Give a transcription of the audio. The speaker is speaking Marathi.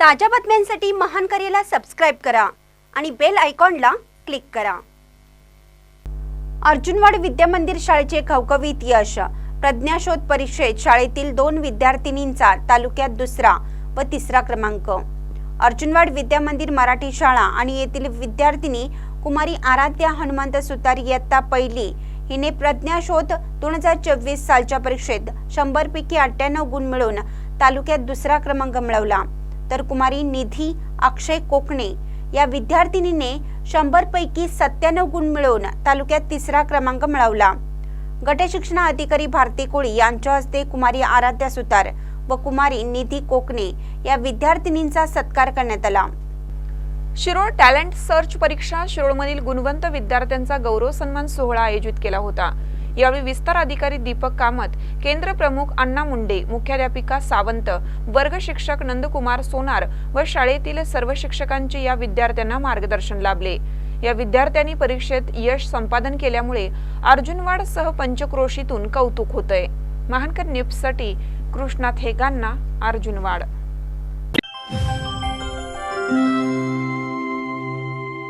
ताज्या बातम्यांसाठी महान करेला सबस्क्राईब करा आणि बेल आयकॉनला क्लिक करा. अर्जुनवाड विद्या मंदिर शाळेचे खवखवीत यश. प्रज्ञाशोध परीक्षेत शाळेतील दोन विद्यार्थिनींचा तालुक्यात दुसरा व तिसरा क्रमांक. अर्जुनवाड विद्या मंदिर मराठी शाळा आणि येथील विद्यार्थिनी कुमारी आराध्या हनुमंत सुतार इयत्ता पहिली हिने प्रज्ञाशोध दोन हजार चोवीस सालच्या परीक्षेत शंभरपैकी अठ्ठ्याण्णव गुण मिळवून तालुक्यात दुसरा क्रमांक मिळवला. तर कुमारी निधी अक्षय कोकणे या विद्यार्थिनीने शंभर पैकी सत्त्याण्णव गुण मिळवून तालुक्यात तिसरा क्रमांक मिळवला. गटशिक्षण अधिकारी भारती कोळी यांच्या हस्ते कुमारी आराध्या सुतार व कुमारी निधी कोकणे या विद्यार्थिनींचा सत्कार करण्यात आला. शिरोळ टॅलेंट सर्च परीक्षा शिरोळमधील गुणवंत विद्यार्थ्यांचा गौरव सन्मान सोहळा आयोजित केला होता. यावेळी विस्तार अधिकारी दीपक कामत केंद्र प्रमुख अण्णा मुंडे मुख्याध्यापिका सावंत वर्ग शिक्षक नंदकुमार सोनार व शाळेतील सर्व शिक्षकांचे या विद्यार्थ्यांना मार्गदर्शन लाभले. या विद्यार्थ्यांनी परीक्षेत यश संपादन केल्यामुळे अर्जुनवाड सह पंचक्रोशीतून कौतुक होतंय. महानकर न्यूजसाठी कृष्णा थेगांना अर्जुनवाड.